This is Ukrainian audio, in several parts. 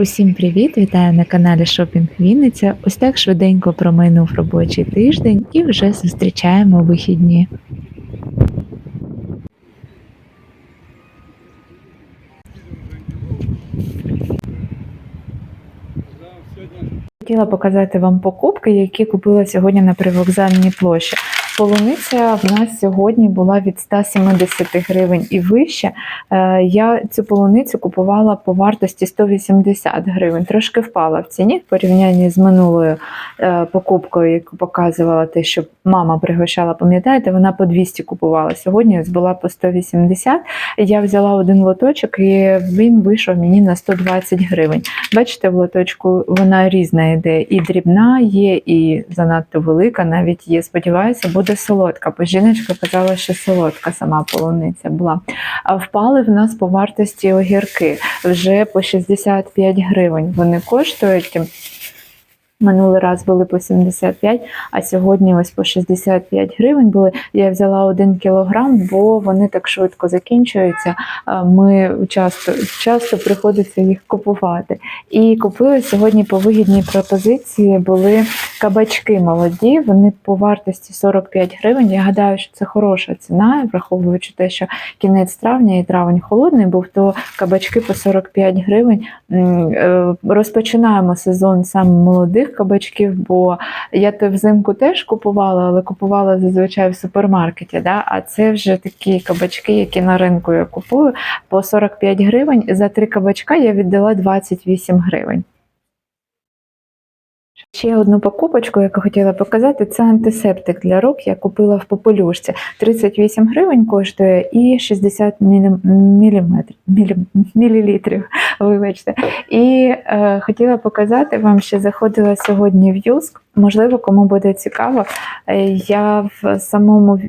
Усім привіт! Вітаю на каналі Шопінг Вінниця. Ось так швиденько проминув робочий тиждень і вже зустрічаємо вихідні. Хотіла показати вам покупки, які купила сьогодні на привокзальній площі. Полуниця в нас сьогодні була від 170 гривень і вище. Е, Я цю полуницю купувала по вартості 180 гривень. Трошки впала в ціні в порівнянні з минулою е, покупкою, яку показувала те, що мама пригощала. Пам'ятаєте, вона по 200 купувала. Сьогодні була по 180. Я взяла один лоточок, і він вийшов мені на 120 гривень. Бачите, в лоточку вона різна йде. І дрібна є, і занадто велика навіть є. Сподіваюся, буде солодка. Бо жіночка казала, що солодка сама полуниця була. А впали в нас по вартості огірки вже по 65 гривень. Вони коштують. Минулий раз були по 75, а сьогодні ось по 65 гривень були. Я взяла один кілограм, бо вони так швидко закінчуються. Ми часто, часто приходиться їх купувати. І купили сьогодні по вигідній пропозиції були кабачки молоді. Вони по вартості 45 гривень. Я гадаю, що це хороша ціна, враховуючи те, що кінець травня і травень холодний був, то кабачки по 45 гривень. Е, Розпочинаємо сезон саме молодих кабачків, бо я то взимку теж купувала, але купувала зазвичай в супермаркеті. Да? А це вже такі кабачки, які на ринку я купую по 45 гривень. За три кабачка я віддала 28 гривень. Ще одну покупочку, яку хотіла показати, це антисептик для рук. Я купила в попелюшці. 38 гривень коштує і 60 мілі... міліметрів, мілілітрів. Вибачте. І е, хотіла показати вам, що заходила сьогодні в Юск. Можливо, кому буде цікаво. Е, Я в самому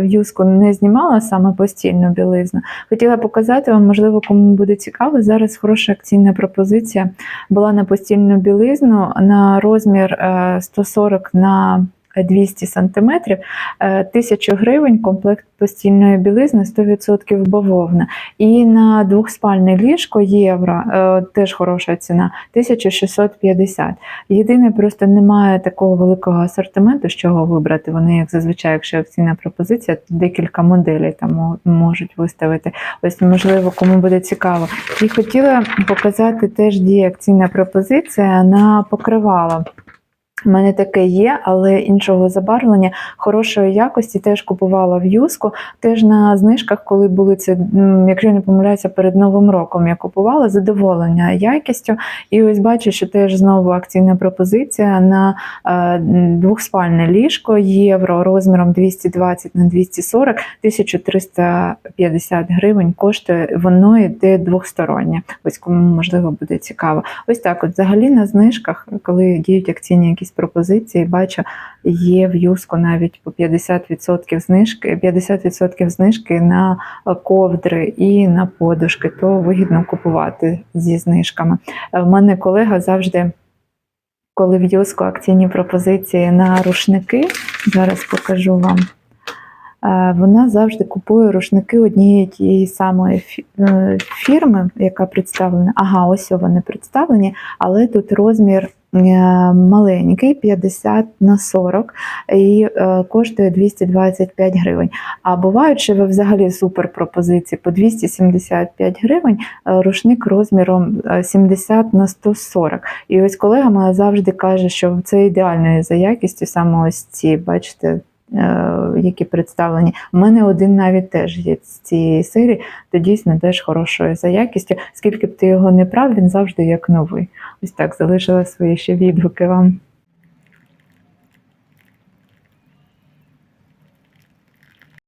в'юзку не знімала саме постільну білизну. Хотіла показати вам, можливо, кому буде цікаво. Зараз хороша акційна пропозиція була на постільну білизну на розмір е, 140 на 200 сантиметрів, е, 1000 гривень комплект постільної білизни 100% бавовна. І на двохспальне ліжко євро, е, теж хороша ціна, 1650. Єдине, просто немає такого великого асортименту, з чого вибрати. Вони, як зазвичай, якщо акційна пропозиція, декілька моделей там можуть виставити. Ось, можливо, кому буде цікаво. І хотіла показати теж діє акційна пропозиція на покривало. У мене таке є, але іншого забарвлення хорошої якості теж купувала в юску. Теж на знижках, коли були це, якщо не помиляюся, перед новим роком я купувала задоволення якістю. І ось бачу, що теж знову акційна пропозиція на е, двохспальне ліжко євро розміром 220 на 240, 1350 гривень коштує. Воно йде двохстороннє. Ось кому можливо буде цікаво. Ось так, от взагалі на знижках, коли діють акційні якісь пропозиції, бачу, є в юску навіть по 50% знижки, 50% знижки на ковдри і на подушки, то вигідно купувати зі знижками. Е, В мене колега завжди. Коли в юску акційні пропозиції на рушники, зараз покажу вам. Е, Вона завжди купує рушники однієї тієї самої е, фірми, яка представлена. Ага, ось вони представлені, але тут розмір е, маленький 50 на 40 і е, коштує 225 гривень. А бувають, що ви взагалі супер пропозиції по 275 гривень е, рушник розміром е, 70 на 140. І ось колега моя завжди каже, що це ідеально за якістю саме ось ці, бачите. Е, Які представлені. У мене один навіть теж є з цієї серії, то дійсно теж хорошою за якістю. Скільки б ти його не прав, він завжди як новий. Ось так залишила свої ще відгуки вам.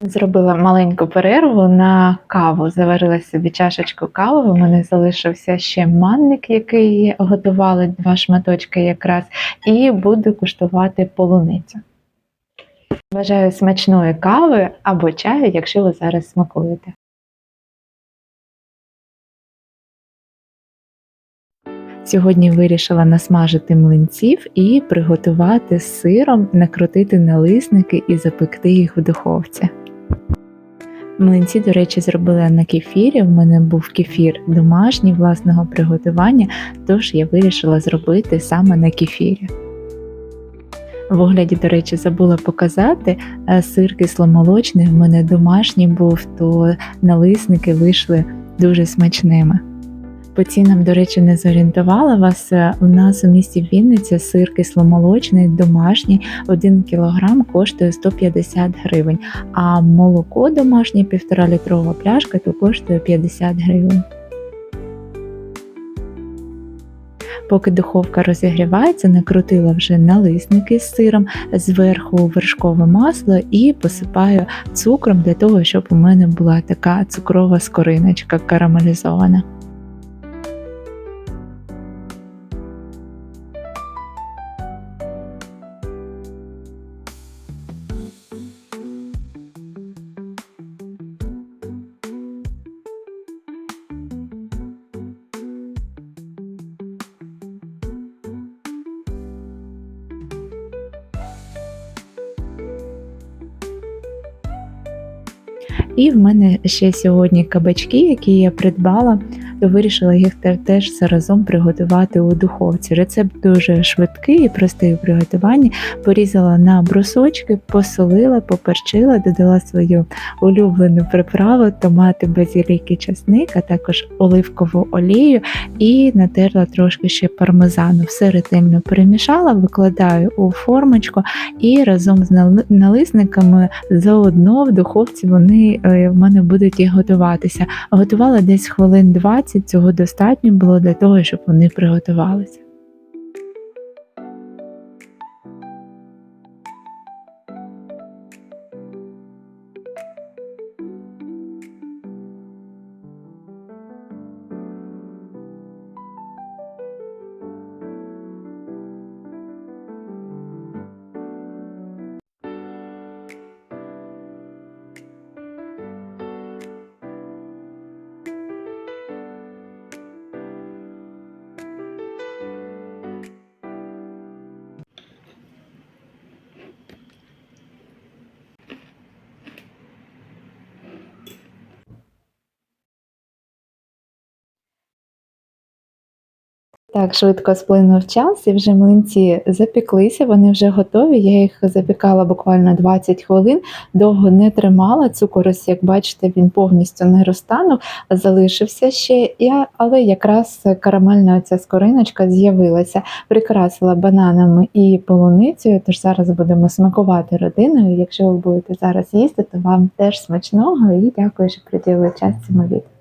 Зробила маленьку перерву на каву. Заварила собі чашечку кави. У мене залишився ще манник, який готували два шматочки якраз, і буду куштувати полуницю. Бажаю смачної кави або чаю, якщо ви зараз смакуєте. Сьогодні вирішила насмажити млинців і приготувати з сиром, накрутити налисники і запекти їх в духовці. Млинці, до речі, зробила на кефірі. В мене був кефір домашній власного приготування, тож я вирішила зробити саме на кефірі. В огляді, до речі, забула показати е, сир кисломолочний. В мене домашній був, то налисники вийшли дуже смачними. По цінам, до речі, не зорієнтувала вас. Е, У нас у місті Вінниця сир кисломолочний, домашній, 1 кг коштує 150 гривень, а молоко домашнє 1,5 літрова пляшка то коштує 50 гривень. Поки духовка розігрівається, накрутила вже налисники з сиром, зверху вершкове масло і посипаю цукром для того, щоб у мене була така цукрова скориночка карамелізована. І в мене ще сьогодні кабачки, які я придбала, то вирішила їх те- теж заразом приготувати у духовці. Рецепт дуже швидкий і простий у приготуванні. Порізала на брусочки, посолила, поперчила, додала свою улюблену приправу, томати, базілік і часник, а також оливкову олію і натерла трошки ще пармезану. Все ретельно перемішала, викладаю у формочку і разом з налисниками заодно в духовці вони е, в мене будуть і готуватися. Готувала десь хвилин 20, цього достатньо було для того, щоб вони приготувалися. Так, швидко сплинув час, і вже млинці запіклися, вони вже готові. Я їх запікала буквально 20 хвилин, довго не тримала. Цукор, ось, як бачите, він повністю не розтанув, залишився ще, Я- але якраз карамельна ця скориночка з'явилася, прикрасила бананами і полуницею. Тож зараз будемо смакувати родиною. Якщо ви будете зараз їсти, то вам теж смачного і дякую, що приділили час цьому відео.